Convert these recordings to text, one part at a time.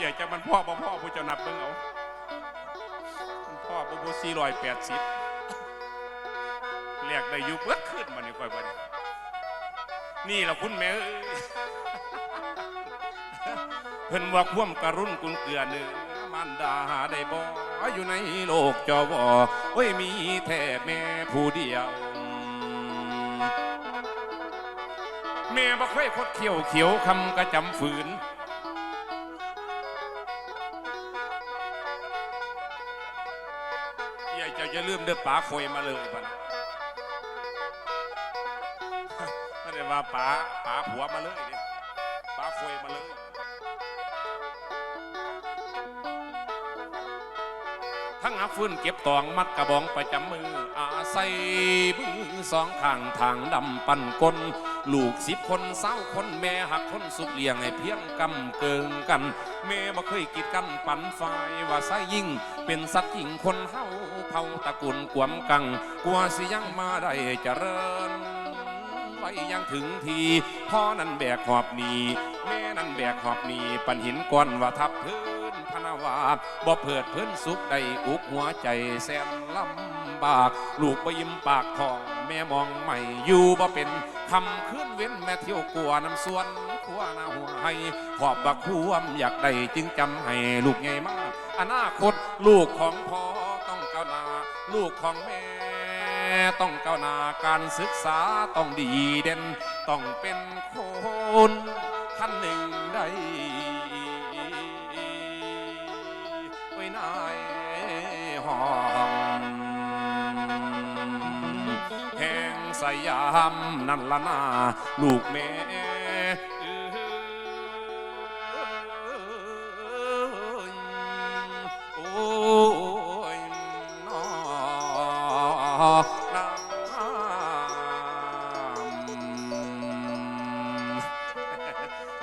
ใหญ่จะมันพ่อบ่พ่อผู้เจ้านับเบิ่งเอามันพ่อบ่บ่สี่ร้อยแปดสิบเรียกได้อยู่เบิดขึ้นมานี่ค่อยบันี้นี่ล่ะคุณแม่เอ้ยเพิ่นว่าความกรุณกุนเกลือเนื้อมันดาได้บ่อยู่ในโลกจอวอโอ้ยมีแท้แม่ผู้เดียวแม่บ่เคยคดเขียวเขียวคำกระจำฝืน ป๋าคอยมาเลยบัดไม่ได้ว่าป๋าป๋าผัวมาเลยเด้ป๋าคอยมาเลย ทั้งหาฟื้นเก็บตองมัดกระบองประจำมืออาศัยมือสองข้างทางดำปั่นกล ลูกสิบคนเศร้าคนแม่หักคนสุขเลี้ยงให้เพียงกำเกิงกัน แม่บ่เคยกีดกันปันฝ่ายว่าไส้ยิ่ง เป็นสัตว์หญิงคนเฮาเผาตะกุลกวมกังกลัวสิยังมาได้เจริญไว้ยังถึงทีพ่อนั้นแบกหอบหนีแม่นั้นแบกหอบหนีปันหินก้อนว่าทับพื้นพนาวาบ่เพิดเพื้นสุขได้อุกหัวใจแสนลำบาก ลูกบ่ยิ้มปากทอง แม่มองไม่อยู่บ่เป็น คำขึ้นเว้นแม่เที่ยวกลัวน้ำส่วนขัวนาหัวให้ขอบบักความอยากได้จึงจำให้ลูกไงมากอนาคตลูกของพ่อต้องก้าวหน้าลูกของแม่ต้องก้าวหน้าการศึกษาต้องดีเด่นต้องเป็นคนท่านหนึ่งได้ามนั่นละนาลูกแม่โอ้ยน้อน้ำ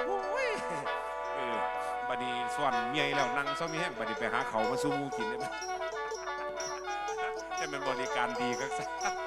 โอ้ยเออบัดนี้ส่วนเมียแล้วนั่งเศร้ามีแห้งบัดนี้ไปหาเขามาสู้มูกินได้ไหมให้มันบริการดีก็ซะเฮ้ยสุ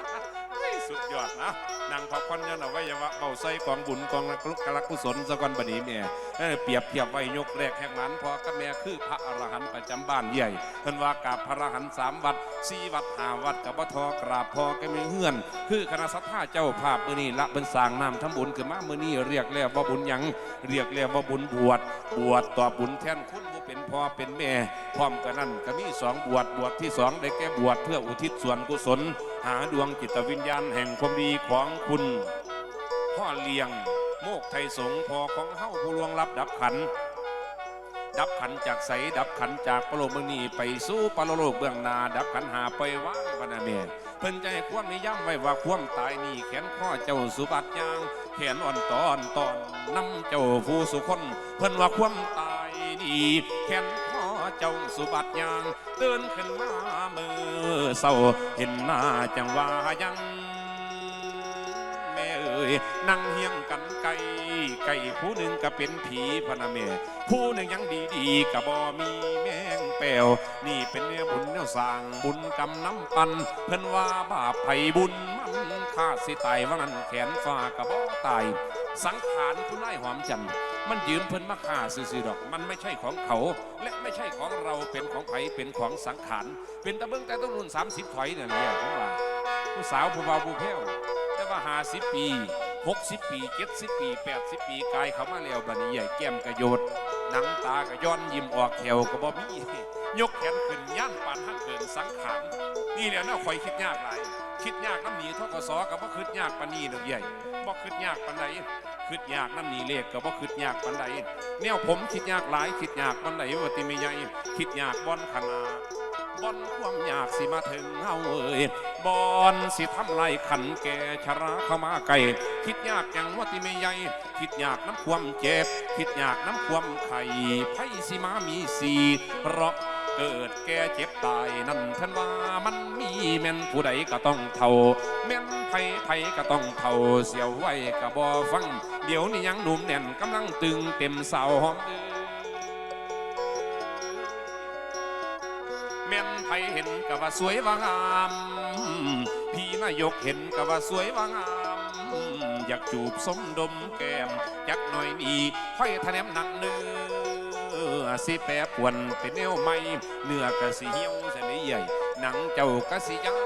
ดย อดนะนางพักผ่อนยันเอาไว้ยาวะเบาใส่กองบุญกองกลุกกะลักกุศลสะกอนบดีแม่เออเปรียบเทียบไว้ยกแรกแห่งมันพอกับแม่คือพระอรหันต์ประจำบ้านใหญ่เพิ่นว่ากราบพระอรหันต์สามวัดสี่วัดห้าวัดกับบ่ทอกราบพอก็มีเฮือน คือคณะสัตยาเจ้าภาพมือนี้ละเพิ่นสร้างน้ำทำบุญขึ้นมามือนี้เรียกแล้วว่าบุญยังเรียกแล้วว่าบุญบวชบวชต่อบุญแทนคุณ เป็นพ่อเป็นแม่พร้อมกันนั้นก็มีสองบวชบวชที่สองได้แก่บวชเพื่ออุทิศส่วนกุศล หาดวงจิตวิญญาณแห่งความดีของคุณ พ่อเลี้ยง โมกไทยสงพอของเฮาผู้ลวงรับดับขัน ดับขันจากใสดับขันจากปรโลกเมืองนี้ไปสู่ปรโลกเบื้องนาดับขันหาไปว่างพนาเมเพิ่นใจความนิย่ำไว้ว่าความตายนี่แขนข้อเจ้าสุบัติยางแขนอ่อนตอนตอนน้ำเจ้าผู้สุคนเพิ่นว่าความตายีแขนข้อเจ้าสุบัติยางเตือนขึ้นมามือเศร้าเห็นหน้าจังว่ายังแม่เอ่ยนั่งเฮียงกันไก่ไก่ผู้หนึ่งก็เป็นผีพนะแม่ผู้หนึ่งยังดีดีก็บ่มีแมงแปวนี่เป็นเนื้อบุญเนื้อสร้างบุญกำน้ำปัน เพิ่นว่าบาปไผบุญมันข้าสิตายว่านั้นแขนฟ้าก็บ่ตาย สังขารคุณนายหอมจันทร์ มันยืมเพิ่นมาฆ่าซื่อๆดอก มันไม่ใช่ของเขา และไม่ใช่ของเราเป็นของไผเป็นของสังขารเป็นตะเบิงแต่ต้องรุ่น30ถอยเนั่นแหละผมว่าผู้สาวผู้บ่าวผู้แพ้วแต่ว่าห้าสิบปีหกสิบปีเจ็ดสิบปีแปดสิบปีกายเขามาแล้วบัดนี้ใหญ่แก้มกระโยดหนังตากระย้อนยิ้มออกแถวก็บ่มียกแขนขึ้นย่านปานห้างเกินสังขารนี่แหละเนาคอยคิดยากหลาย คิดยากน้ำหนีทกศกับบ่คิดยากปานนี้ดอกใหญ่บ่คิดยากปานใดคิดยากน้ำหนีเลขกับบ่คิดยากปานใดแนวผมคิดยากหลายคิดยากปานใดว่าติไม่ใหญ่คิดยากบอนขนาบอนความอยากสิมาถึงเฮาเอ่ยบอนสิทำไรขันแก่ชราเข้ามาไกลคิดยากอย่างว่าที่ไม่ใหญ่คิดยากน้ำความเจ็บ คิดยากน้ำความไข่ไพ่สิมามีสีเพราะ เกิดแก่เจ็บตายนั่นท่านว่ามันมีแม่นผู้ใดก็ต้องเท่าแม่นไผไผก็ต้องเท่าเสียวไว้ก็บ่ฟัง เดี๋ยวนี้ยังหนุ่มแน่นกำลังตึงเต็มเสาหอมแม่นไผเห็นก็ว่าสวยว่างามพี่นายกเห็นก็ว่าสวยว่างามอยากจูบสมดมแก้มจักหน่อยนี่ค่อยทะแนมหนักเนื้อ สิแปรปวนเป็นแนวใหม่เนื้อกะสิเหี่ยวเสนใหญ่หนังเจ้ากะสิยาง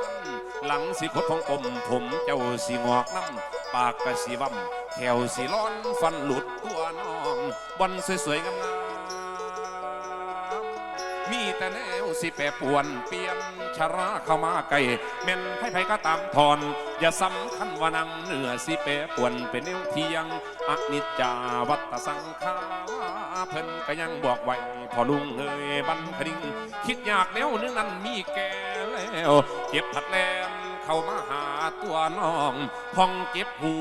หลังสิคดของกลมผมเจ้าสิงอกน้ำปากกะสิว่ำแถวสิร้อนฟันหลุดตัวน้องบอนสวยๆงาม สิแปรปวน เปลี่ยนชราเข้ามาไกลแม่นไผๆก็ตามทอน อย่าสำคัญว่านังเหนือสิแปรปวนเป็นแนวเที่ยงอนิจจาวัตสังขาเพิ่นก็ยังบอกไว้พอลุงเอ้ยบันคดิงคิดอยากแนวเนื้อนั้นมีแก่แล้วเจ็บผัดแลมเข้ามาหาตัวน้องพองเจ็บหู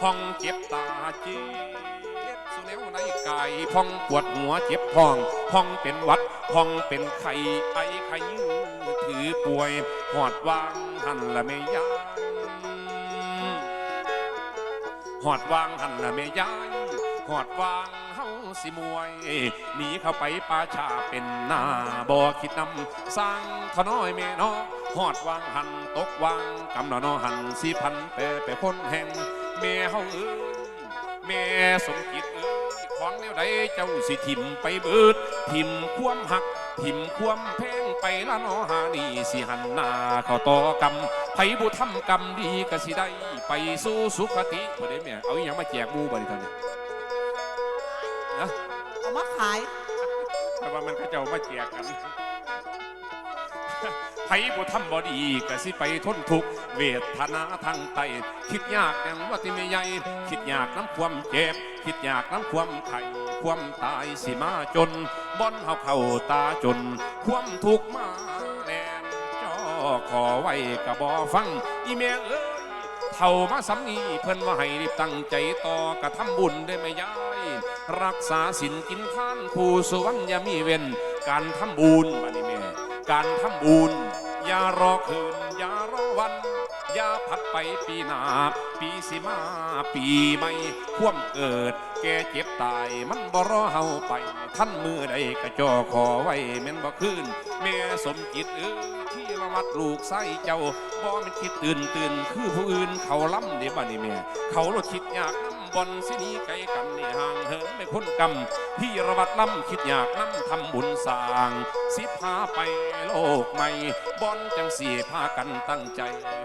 พองเจ็บตาจ็บ สุแนวในกายพองปวดหัวเจ็บพอง พองเป็นวัด พองเป็นไข้ไอไข้ยืถือป่วยหอดวางหันละไม่ยานหอดวางหันละไม่ยานหอดวางเฮาสิมวยหนีเข้าไปป่าชาเป็นหน้าบ่คิดนำสร้างทน้อยแม่นอหอดวางหันตกวางกำนอนอหันสิพันเปไปพ้นแห่งแม่เฮาเอ้ แม่สมจิตเอ้ยของแนวใดเจ้าสิทิมไปเบิด ทิมความหัก ทิมความแพงไปละเนอหานี่สิหันหน้าเข้าต่อกรรมไผบุทำกรรมดีก็สิได้ไปสู่สุขติบ่ได้แม่เอาอหยังมาแจกหมู่บ่นี่ตอนนี้นะเอามาขาย แต่ว่ามันก็จะเอามาแจกกัน ไผบ่ทำบ่ดีก็สิไปทนทุกข์เวทนาทางไตคิดยากอย่างว่าที่ไม่ใหญ่คิดยากน้ำความเจ็บ คิดยากน้ำความไข่ความตายสิมาจนบ่อนเฮาเข้าตาจน ความทุกข์มาแนมจ่อขอไว้กะบ่ฟังอีแม่เอ้ยเท่ามาสำนีเพิ่นว่าให้รีบตั้งใจต่อกระทำบุญได้ไหมยาย รักษาศีลกินทานผู้สวรรค์ยามีเว้นการทำบุญมานี่ การทำบุญอย่ารอคืนอย่ารอวัน อย่าพัดไปปีหนาปีสิมาปีใหม่ควมเกิด แก่เจ็บตายมันบ่รอเฮาไป ท่านมือใดกระจอขอไว้แม่นบ่คืนแม่สมจิตเอ้ยที่ละวัดลูกไส้เจ้าบ่มันคิดตื่นตื่นคือผู้อื่นเขาล้ำเด้บ่นี่แม่ เขาลดคิดอยากน บอนสินี้ไกลกันนี่ห่างเหินไม่พ้นกรรมพี่ระวัดล้ำคิดอยากน้ำทำบุญสร้างสิพาไปโลกใหม่บอนจังสีพากันตั้งใจ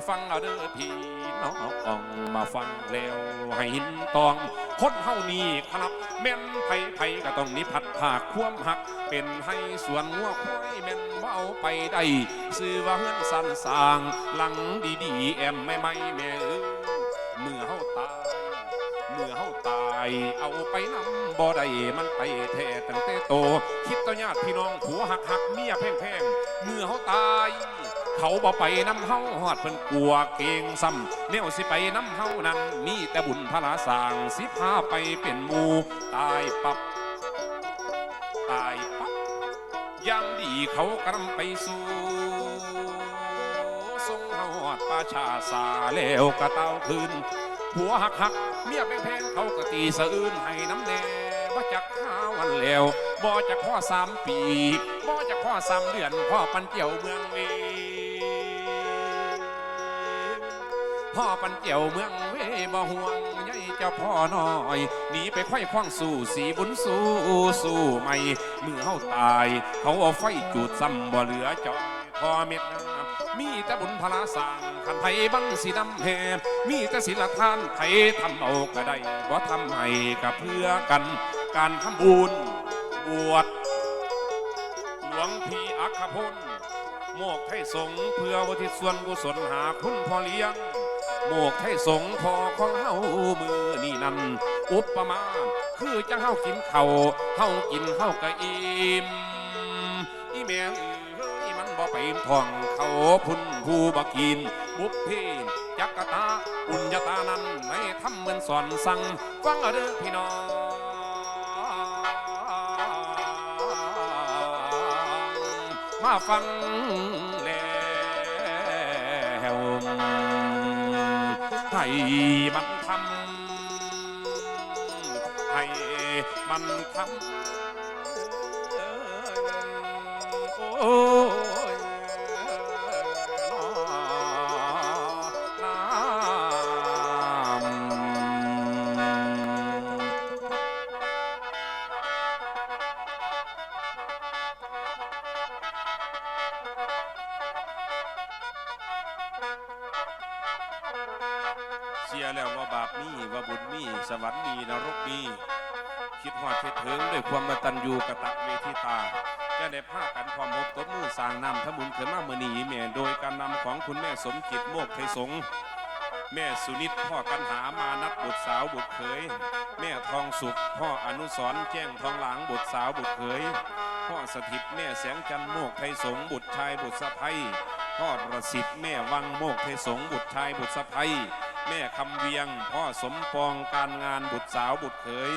ฟังเอาเด้อพี่น้องมาฟังแล้วให้หินตองคนเฮานี่ครับแม่นไผไผก็ต้องนิพัดภาคควมหัก เป็นให้ส่วนงัวควายแม่นว่าเอาไปได้ซื้อว่าเฮือนสันสร้างหลังดีๆแอมไม่ไม่แม่เอ้ยเมื่อเฮาตาย มื่อเฮาตาย เอาไปนำบ่ได้มันไปแท้ตั้งแต่โต คิดต่อญาติพี่น้องผัวหักหักเมียแพงแพงเมื่อเฮาตาย เขาบ่ไปนำเฮาฮอดเพิ่นกลัวเกรงซ้ำแนวสิไปนำเฮานั้นมีแต่บุญพลาสร้างสิพาไปเป็นหมู่ตายปับตายปับยังดีเขากำลังไปสู่ทรงเฮาฮอดป่าชาสาแล้วกระเต้าคืนผัวหักหัก เมียแพงแพงเขาก็ตีสะอื้นให้น้ำแน่บ่จักห้าวันแล้วบ่จักพ่อสามปีบ่จักพ่อสามเดือนพ่อปันเจียวเมืองเวพ่อปันเจียวเมืองเวบ่ห่วงใยเจ้าพ่อน้อยหนีไปไขว้คว้างสู่สีบุญสู่สู่ไม่เมื่อเฮาตาย เขาเอาไฟจูดซ้ำบ่เหลือจอยพ่อเม็ดมีแต่บุญพลาสร้าง ขันไทยบังสีดำแหมมีแต่ศิลทานไทยทำเอาก็ได้บ่ทำให้กับเพื่อกัน การทำบุญบวชหลวงพี่อัคพลโมกไทยสงเพื่อวทิศส่วนกุศลหาคุณพ่อเลี้ยงโมกไทยสงพอของเฮามือนี่นั่นอุปมา คือจังเฮากินเขาเฮากินเฮาก็อิ่มอีแม่เอ้ยมันบ่ไปอิ่มท้องเขาพุ่นผู้บกิน บุพเพจักกตาอุญญาตานั้นในทำเหมือนสอนสั่งฟังเอาเด้อพี่น้องมาฟังแล้วให้มันทำให้มันทำโอ้ สียแล้วว่าบาปมีว่าบุญมีสวรรค์มีนรกมีคิดหอดคิดถึงด้วยความกตัญญูกะตะเวทิตาจะได้พากันความรบตบมือสร้างนำทมุนเขินมาเมื่อนีแม่โดยการนำของคุณแม่สมจิตโมกไทยสงแม่สุนิตพ่อกันหามานัดบุตรสาวบุตรเขยแม่ทองสุขพ่ออนุสรแจ้งทองหลางบุตรสาวบุตรเขยพ่อสถิตแม่แสงจันโมกไทยสงบุตรชายบุตรสะใภ้พ่อประสิทธิ์แม่วังโมกไทยสงบุตรชายบุตรสะใภ้ แม่คำเวียง พ่อสมปองการงานบุตรสาวบุตรเขย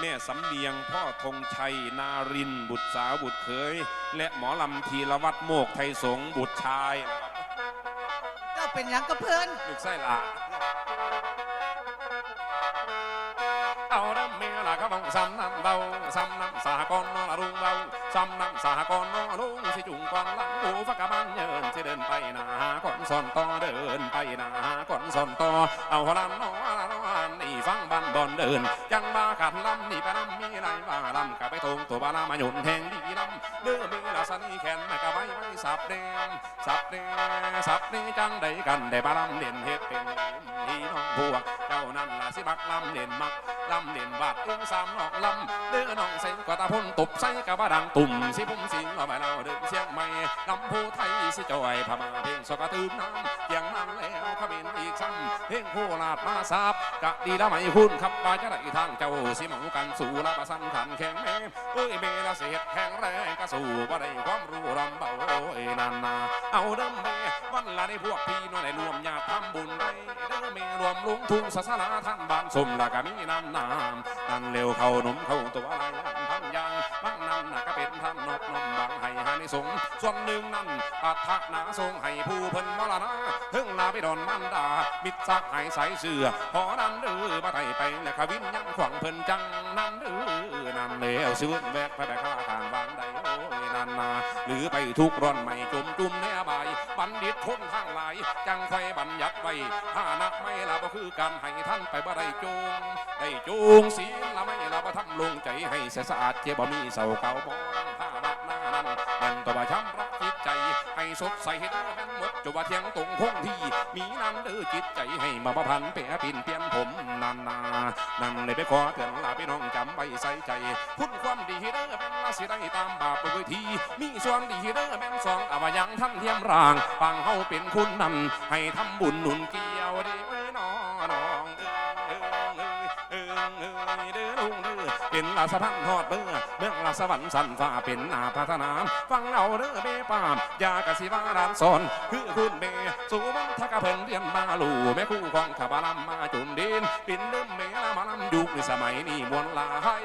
แม่สำเนียง พ่อธงชัย นารินทร์บุตรสาวบุตรเขย และหมอลำธีรวัตรโมกไทยสงฆ์บุตรชายนะครับเจ้าเป็นหยังกับเพื่อนลูกไส้หลา ยละก็ต้องซ้ำน้ำเบาซ้ำน้ำสากรนอละรุงเบาซ้ำน้ำสากรนอลุงสิจุงก้อนหลังหูฟักกะบังเยินสิเดินไปนาก่อนสอนต่อเดินไปนาก่อนสอนต่อเอาหัวลำนอละนอ นี่ฟังบันบอนเดิน ยังมาขัดลำนี่ไปลำมีไรว่าลำกะไปทงตัวบาลามาหยุนแทงดีลำเดือมีละสันนี่แขนมากะไว้ไว้สับแดงสับแดงสับนี่จังได้กันได้บาลำเด่นเฮ็ดเป็นพี่น้องพวกเจ้านั่นล่ะสิบักลำเด่นมักลำเด่นบาดอึ้งสามนอกลำเดือน้องใส่กว่าตาพ่นตบใส่กะบาดังตุ่มสิพุ่มสิงเราไปเราเดินเสียงใหม่ลำพูไทยสิจอยพม่าเพลงสกตืมน้ำย่างนั้นแล้วขบินอีกซ้ำเพลงโคราชมาสาบกะดีละไม่คุณขับปาจะได้ทางเจ้าสิหมองกันสู่ละประสันขันแข็งแม่เอ้ยเมละเสียดแข็งแรงกะสู่บ่ได้ความรู้รำเบาเอ้ยนานาเอาเดิมแม่วันละได้พวกพี่น้อยได้รวมญาติทำบุญได้เด้อแม่รวมลุงทุ่งศาสนาท่านบานสมละกะมีน้ำน้ำนั่นเร็วเข้าหนุ่มเข้าตัวอะไรอันพันยางบางนันน่ะก็เป็นท่านนกนมบางให้หานิสงส่วนหนึ่งนั้นปัทะนาทรงให้ผู้เพิ่นมรณะถึงลาไปดอนมันดามิตรสักให้ใสเสื้อพอนั้นเดือมาไทยไปแล้วขวินยังขวางเพิ่นจังนั้นเดื้อนั่นแล้วซื้อแวกไปไปข้าทางบางใดโอ้ยนั่นนาหรือไปทุกร้อนไม่จมจุ่มในอบาย บัณฑิตคนทางหลาย จังไฟบัญญัติไว้ถ้านักไม่ละบ่คือการให้ท่านไปบ่ได้จงได้จงศีลละไม่ละบ่ทำลงใจให้สะอาดเจ็บบ่มีเศร้าเก่ามองถ้าบั สดใสให้เด้อแม่นหมดจว่าเทียงตรงคงที่ มีน้ำเดือจิตใจให้มาประพันเปียปินเปียนผมนานนานั่นเลยไปขอเตือนลาพี่น้องจำไว้ใส่ใจคุณความดีเด้อเป็นลาสิได้ตามบาปไปที มีส่วนดีเด้อแม่นสองอวยังท่านเทียมร่างฟังเฮาเป็นคุณนั่นให้ทำบุญหนุนเกี่ยวเด้ เอ้ยเอ้ยเอ้ยเอ้ยเด้อลุงเด้อเป็นลาสะพันฮอดเบื่อเมืองลาสวรรค์สันฟ้าเป็นนาพัฒนาฟังเอาเด้อเบปามยากะสิว่าร้านสอนคือคุณเบสู่มันทักกะเพิ่นเรียนมาลู่แม่คู่ของขบาลำมาจุนดินปินเดิมเมละมาลำยุคในสมัยนี้มวลลาย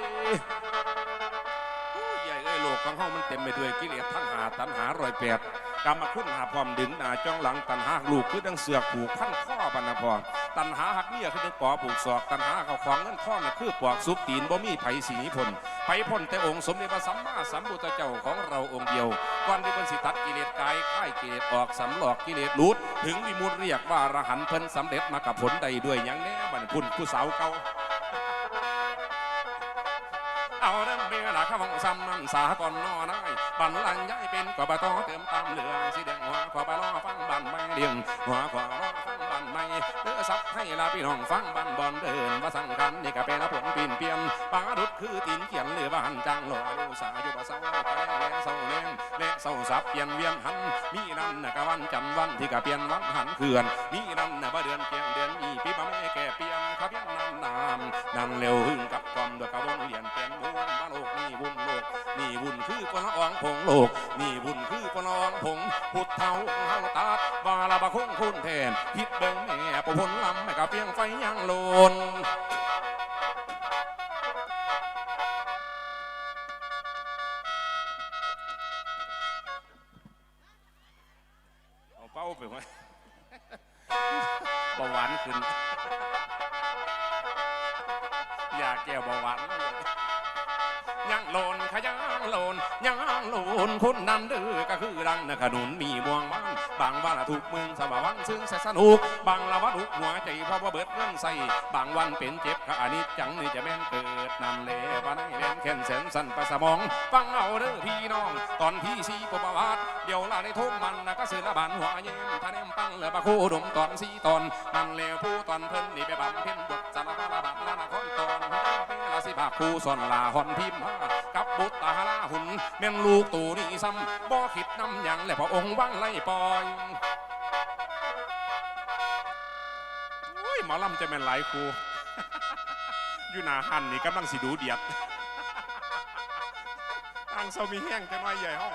โอ้ยใหญ่เอ้ยโลกของเฮามันเต็มไปด้วยกิเลสทั้งหาตัณหารอยแปดกรรมคุณหาพร้อมดึงหนาจ้องหลังตัณหาลูกคือดังเสือกผูกพันข้อปันนะพอ ตัณหาหักเมียคือดังปอผูกศอกตัณหาเขาของเงินข้อน่ะคือปอกซุปตีนบ่มีไผสีนิพนธ์ไผพ้นแต่องค์สมเด็จพระสัมมาสัมพุทธเจ้าของเราองค์เดียวก่อนที่เพิ่นสิตัดกิเลสกายค่ายกิเลสออกสำหลอกกิเลสหลุดถึงวิมุตเรียกว่าอรหันต์เพิ่นสำเร็จมากับผลใดด้วยหยังแน่บัดนพุ่นผู้สาวเก่าเอาเริ่ม ร์ละข้าวซ้ำนั่นสาก่อนนอนายบันลังย้ายเป็นกบตอเติมตามเหลืองสีแดงหัวขอบาล้อฟังบันไม่เดียงหัวขอล้อฟังบันไม่เลือซับให้ลาพี่น้องฟังบันบอลเดินมาสั่งกันนี่ก็เป็นละผลปีนเปลี่ยนปาดุดคือตีนเขียนหรือบ้านจังหล่อดูสาอยู่บ่เศร้าไปและเศร้าแรงและเศร้าสับเปลี่ยนเวียนหันมีนั่นนะก็วันจันวันที่ก็เปลี่ยนวันหันเขื่อนมีนั่นนะบ่เดือนเพียงเดือนมีปีบ่แม่แก่เปลี่ยนขาเปลี่ยนนั่นนามนั่นเร็วหึงกับความด้วยกระวงเรียนเป็นบุญมาโลกนี่บุญโล กนี่บุญคือปละอองผงโลก นี่บุญคือปละอองผงพุทธเทาเฮาตาดบาลาบะคงคุณแทนพิดเบิ่งแม่ประพลลำแม่กะเพียงไฟยังโลนเอาเป้าไปไว้เบาหวานขึ้น ยังโลนยังโลนคุณนั่นเด้อก็คือดังนะขนุนมีม่วงบ้านบางวันถูกมึงสว่าวันซึ่งแสนสนุกบางละวันอุกหัวใจเพราะว่าเบิดเงินใส่บางวันเป็นเจ็บขาอันนี้จังนี่จะแม่นเกิดนำเลวันให้เล่นแค้นแสนสั้นประสมองฟังเอาเด้อพี่น้อง ตอนพี่ซีปประวัติเดี๋ยวลาในทุ่งมันนะก็ซื้อละบานหัวเย็นท่าเนมปังเหลือปะคู่ดมตอนสีตอนนั่นเลวผู้ตอนเพิ่นนี่ไปบังเพ็ญบทสารละบันละนะคนตอนเวลาสิบาคู่สอนลาหอนพิมพ์ บุตรตาลาหุ่นแม่งลูกตูนี่ซ้ำบ่คิดนำหยังและพระองค์ว่างไล่ปอยโอ้ยหมอลำจะแม่นหลายครูอยู่หนาหันนี่กำลังสิดูเดียดอังเซามีแห้งจะน้อยใหญ่ห้อง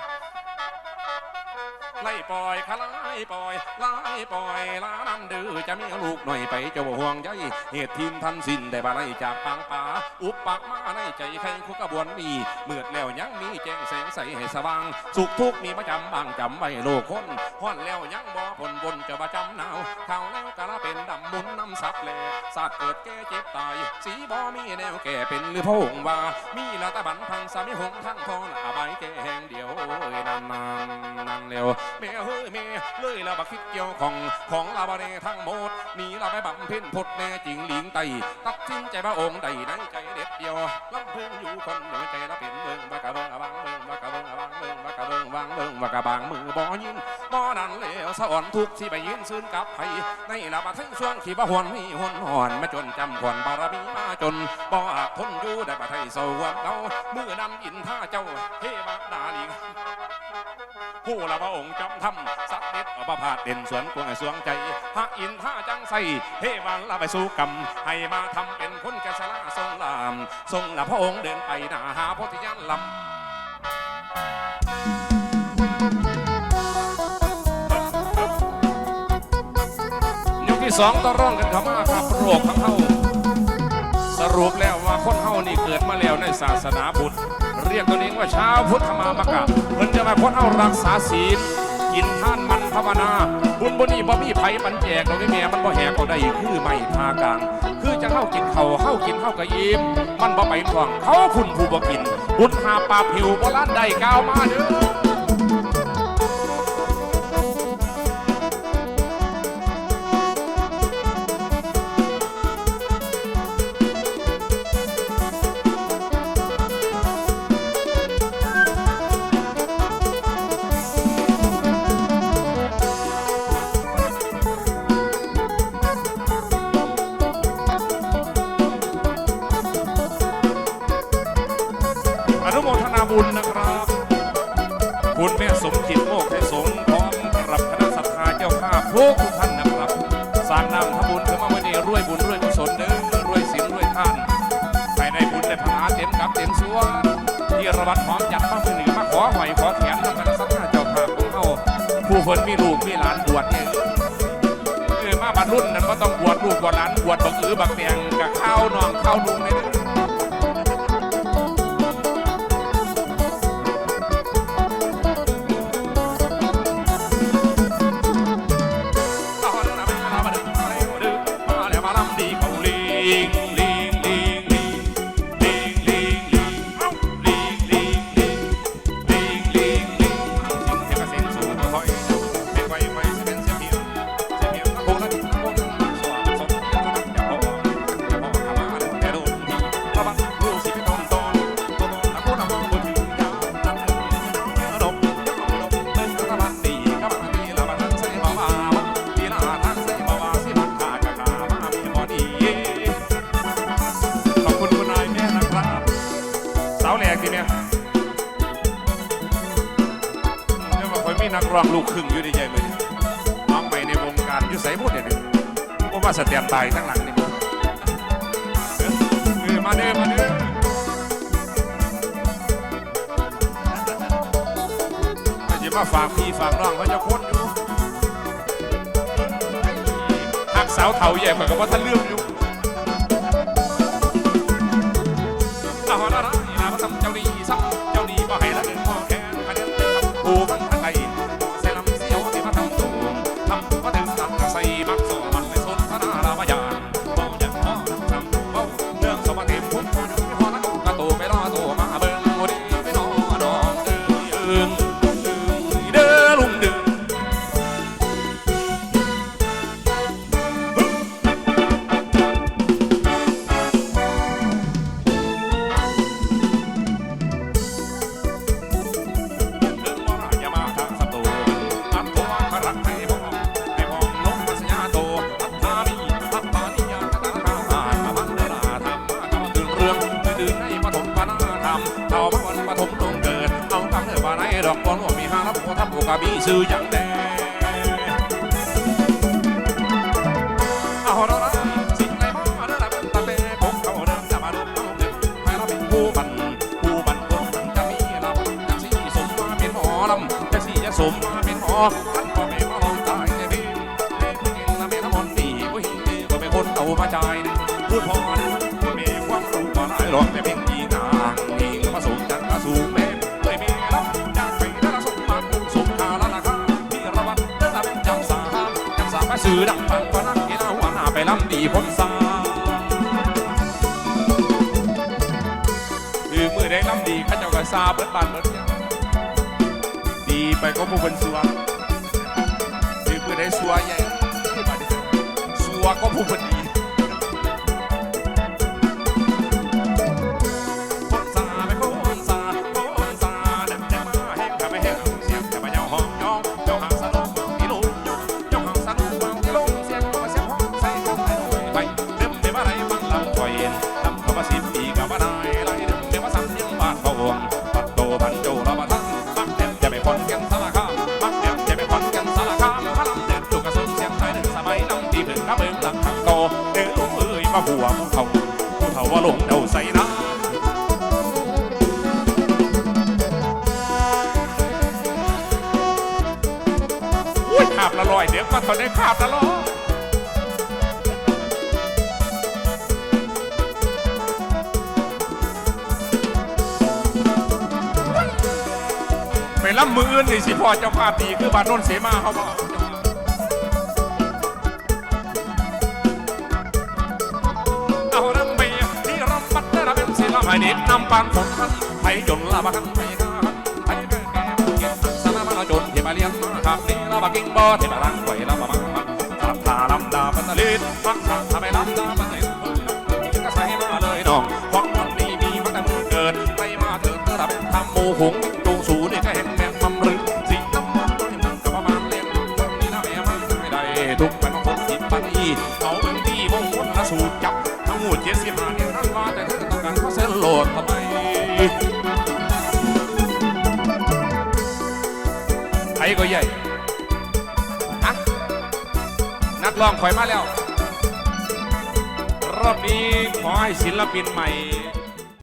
ไล่ปล่อยขาไล่ปล่อยไล่ปล่อยลาน้ำดื้อจะมีลูกหน่อยไปเจ้าห่วงใยเหตุทีมทันสิ้นได้บาไล่จากปางป่าอุปปักมาในใจใครคุกกระบวนนี้เมื่อแล้วยังมีแจ้งแสงใสให้สว่าง สุขทุกข์มีประจำบางจำไว้โลกคนฮ้อนแล้วยังบ่ผลบนจะประจำหนาวข่าแล้วกะละเป็นดำมุนน้ำซับแลศาสตร์เกิดแก่เจ็บตาย สีบ่มีแนวแก่เป็นหรือพงว่า มีละตะบันพังสามีหงทั้งทองละใบแก่แห่งเดียวโอ้ยนานนานนานเร็วแม่เฮ้ยแม่เลยละบักคิดเกี่ยวของของลาบาเนทั้งหมดนี่ละไปบำเพ็ญพดแน่จริงหลิงไตตัดสินใจพระองค์ใดในใจเด็ดเดียวลำเพิ่งอยู่คนเดียวใจละเป็นเบิ่งบักะเบิงอะบังเบิ่งบักะเบิงอะบังเบิ่งบักะเบิ่งวางเบิ่งบักะบางมือบ่ยินบ่นั่นแล้วสะอ่อนทุกที่ไปยืนซื่นกับไผในละบัดทั้งช่วงขี่บ่หวนมีหวนหอนมาจนจำขวัญบารมีมาจนบ่อาจทนอยู่ได้บัดให้เศร้าควาเก่ามือนั้นอินท่าเจ้าเทวดาลีก ผู้ละพระองค์จำทำสักเด็ดอภพาดเด่นสวนกวงสวงใจพระอินท่าจังใสเทวันละไปสู่กรรมให้มาทำเป็นคนแกสละทรงลามทรงละพระองค์เดินไปหน้าหาโพธิญาณลำยกที่สองต่อร่องกันครับมาครับโรคทั้งเฮาสรุปแล้วว่าคนเฮานี่เกิดมาแล้วในศาสนาพุทธเรียกตัวเองว่าชาวพุทธมามกะเพิ่นจะมาคนเอารักษาศีลกินท่านมันภาวนา บุญบุญนี่บ่มีไผมันแจกดอกนี่แม่มันบ่แหกก็ได้คือไม่ทากลางคือจะเข้ากินเขาเข้ากินเข้ากะอิ่มมันบ่ไปท่วงเขาคุณผู้บ่กินบุญหาปลาผิวโบรานได้ก้าวมาเด้อ สมจิตโมกให้สงฆ์พร้อมกับคณะศรัทธาเจ้าภาพทุกทุกท่านนะครับ สร้างนำทำบุญคือมาวันนี้รวยบุญรวยกุศลเด้อรวยศีลรวยท่านภายในบุญในพระเต็มกับเต็มสวที่ระบัดหอมจัดมามือหนึ่งมาขอหอยขอแขนทำคณะศรัทธาเจ้าภาพของเขาผู้คนมีลูกมีหลานบวชเนี่ยเออมาบรรลุนนั้นก็ต้องบวชลูกบวชหลานบวชบักอือบักแดงกับข้าวนองข้าวนุ่งเลยเด้ สาวเถาแย่กว่ากับว่าท่านเลื่อมอยู่ อกบอลว่ามีหารับโอทับโอกาบีซื้ออย่างแดเอาเราได้สิ่งไหนมาเดินแบบตะเตะพกเขาเดินจะมาดูเอาเด็ดให้เราเป็นผู้บันผู้บันคนนั้นจะมีลำจะสีสมมาเป็นหมอลำจะสีจะสมมาเป็นหมอท่านก็ไม่มาลองตายในเพลงเพลงผู้หญิงละเมละมนดีผู้หญิงก็เป็นคนเอามาใจพูดพอผู้มีความรู้กว่าหลายหรอกแต่เพียงยีนาง ซื้อดังฟังกว่านั่งกินเอาหัวหน้าไปลำดีพ้นสาดือมือได้ลำดีข้าเจ้าก็ซาเบิดบานเบิดดีไปก็ผู้เป็นสัวดือมือได้สัวใหญ่สัวก็ผู้คนดี ลุงเอ้ยมาหัวผู้เฒ่าผู้เฒ่าว่าลงเดาใส่น้ำอุ้ยขาบละลอยเดี๋ยวก็ทนได้ขาบละลอยไปล่ำมืออื่นนี่สิพอเจ้าภาพดีคือบานโนนเสมาเขาบอก รับเป็นศิลป์ให้เด็ดนำปันฝนมันไปจนลาบักันไปกันไปแก่แก่เก็บสนามาจนเทมาเลี้ยงมาขับนี่ลาบักกิ้งบอเทมาลังไว้ลาบังมันลำตาลำดาปัตตลิดมักสักทำไมลำดาปัตตลิดก็ใส่มาเลยน้อง ก็ใหญ่ฮะนักร้องข่อยมาแล้ว รอบนี้ขอให้ศิลปินใหม่